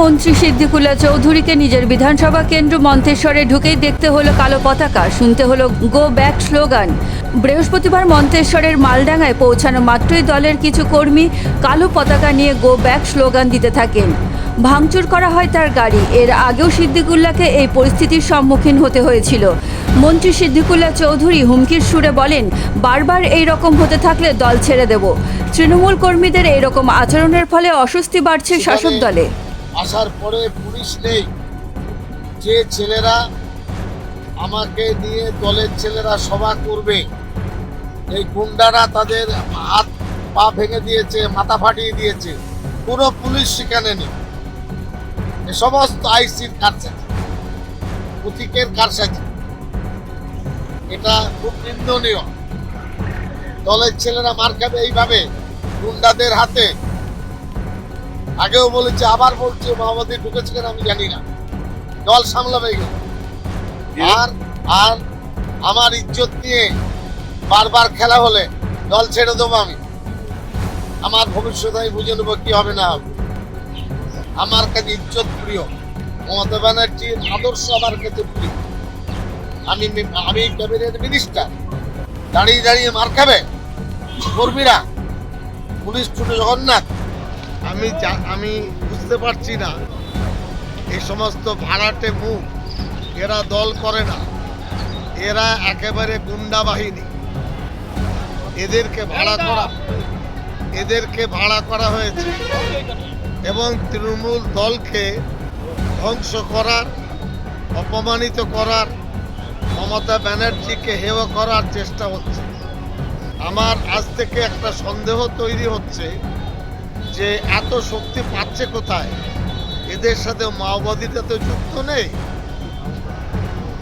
মন্ত্রী সিদ্দিকুল্লা চৌধুরীকে নিজের বিধানসভা কেন্দ্র মন্তেশ্বরে ঢুকেই দেখতে হলো কালো পতাকা, শুনতে হলো গো ব্যাক স্লোগান। বৃহস্পতিবার মন্তেশ্বরের মালডাঙ্গায় পৌঁছানো মাত্রই দলের কিছু কর্মী কালো পতাকা নিয়ে গো ব্যাক স্লোগান দিতে থাকেন। ভাঙচুর করা হয় তার গাড়ি। এর আগেও সিদ্দিকুল্লাকে এই পরিস্থিতির সম্মুখীন হতে হয়েছিল। মন্ত্রী সিদ্দিকুল্লা চৌধুরী হুমকির সুরে বলেন, বারবার এই রকম হতে থাকলে দল ছেড়ে দেব। তৃণমূল কর্মীদের এইরকম আচরণের ফলে অস্বস্তি বাড়ছে শাসক দলে। আসার পরে পুলিশ নেই। যে ছেলেরা আমাকে নিয়ে দলের ছেলেরা সভা করবে, এই গুন্ডারা তাদের হাত পা ভেঙে দিয়েছে, মাথা ফাটিয়ে দিয়েছে। কোনো পুলিশ সেখানে নেই। এ সমস্ত আইসির কারসাজি প্রতীকের কারসাজি। এটা খুব নিন্দনীয়। দলের ছেলেরা মার খাবে এইভাবে, গুন্ডাদের হাতে। আগেও বলেছে আবার বলছে মাওবাদী ঢুকেছে কেন আমি জানি না। দল সামলাবে। আর আর আমার ইজ্জত নিয়ে বারবার খেলা হলে দল ছেড়ে দেবো আমি। আমার ভবিষ্যৎ আমি বুঝে নেব কি হবে না হবে। আমার কাছে ইজ্জত প্রিয়। মমতা ব্যানার্জির আদর্শ আমার কাছে প্রিয়। আমি আমি ক্যাবিনেট মিনিস্টার। দাঁড়িয়ে দাঁড়িয়ে মার খাবে। কর্মীরা। পুলিশ ছুটে জগন্নাথ আমি যা- আমি বুঝতে পারছি না। এই সমস্ত ভাড়াটে মুখ এরা দল করে না। এরা একেবারে গুন্ডা বাহিনী। এদেরকে ভাড়া করা এদেরকে ভাড়া করা হয়েছে। এবং তৃণমূল দলকে ধ্বংস করার অপমানিত করার মমতা ব্যানার্জিকে হেয় করার চেষ্টা হচ্ছে। আমার আজ থেকে একটা সন্দেহ তৈরি হচ্ছে যে এত শক্তি পাচ্ছে কোথায়? এদের সাথে মাওবাদীটা তো যুক্ত নেই।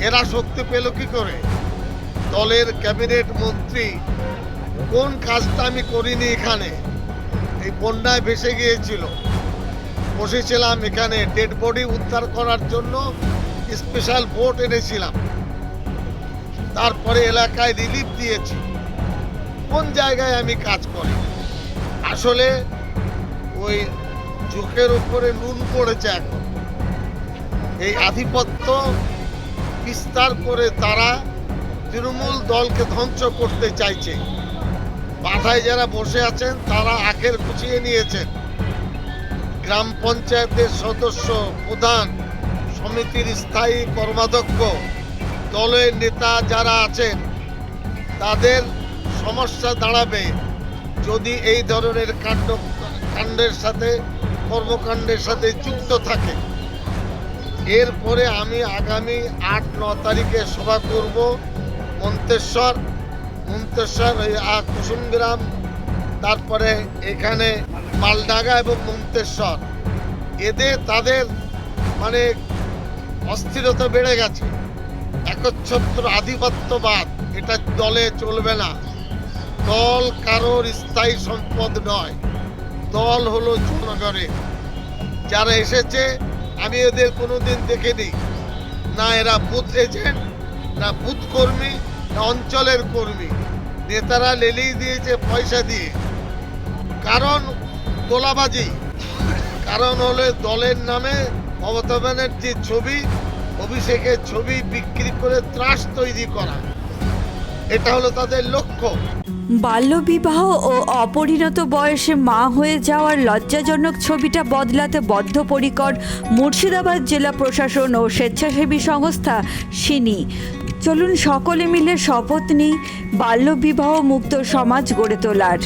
এরা শক্তি পেল কি করে? দলের ক্যাবিনেট মন্ত্রী, কোন কাজটা আমি করিনি এখানে? এই বন্যায় ভেসে গিয়েছিল। বসেছিলাম এখানে ডেড বডি উদ্ধার করার জন্য, স্পেশাল বোট এনেছিলাম। তারপরে এলাকায় রিলিফ দিয়েছি। কোন জায়গায় আমি কাজ করি? আসলে ওই চোখের উপরে নুন পড়েছে এখন। এই আধিপত্য বিস্তার করে তারা তৃণমূল দলকে ধ্বংস করতে চাইছে। মাথায় যারা বসে আছেন, তারা আখের কুচিয়ে নিয়েছেন। গ্রাম পঞ্চায়েতের সদস্য, প্রধান, সমিতির স্থায়ী কর্মাধ্যক্ষ, দলের নেতা যারা আছেন, তাদের সমস্যা দাঁড়াবে। যদি এই ধরনের কাণ্ড কাণ্ডের সাথে, কর্মকাণ্ডের সাথে যুক্ত থাকে। এরপরে আমি আগামী আট, ন তারিখে সভা করব মন্তেশ্বর। মন্তেশ্বর ওই কুসুমগ্রাম, তারপরে এখানে মালডাঙ্গা এবং মন্তেশ্বর। এদের, তাদের মানে অস্থিরতা বেড়ে গেছে। একচ্ছত্র আধিপত্যবাদ, এটা দলে চলবে না। দল কারোর স্থায়ী সম্পদ নয়। দল হলো জনগণের যারা এসেছে, আমি এদের কোনোদিন দেখিনি। না এরা বুথ এজেন্ট, না বুথ কর্মী, না অঞ্চলের কর্মী। নেতারা লেলিয়ে দিয়েছে, পয়সা দিয়ে। কারণ তোলাবাজি কারণ হলে দলের নামে মমতা ব্যানার্জির ছবি, অভিষেকের ছবি বিক্রি করে ত্রাস তৈরি করা। এটা হলো তাদের লক্ষ্য। বাল্যবিবাহ ও অপরিণত বয়সে মা হয়ে যাওয়ার লজ্জাজনক ছবিটা বদলাতে বদ্ধপরিকর মুর্শিদাবাদ জেলা প্রশাসন ও স্বেচ্ছাসেবী সংস্থা সিনি। চলুন সকলে মিলে শপথ নিই বাল্যবিবাহ মুক্ত সমাজ গড়ে তোলার।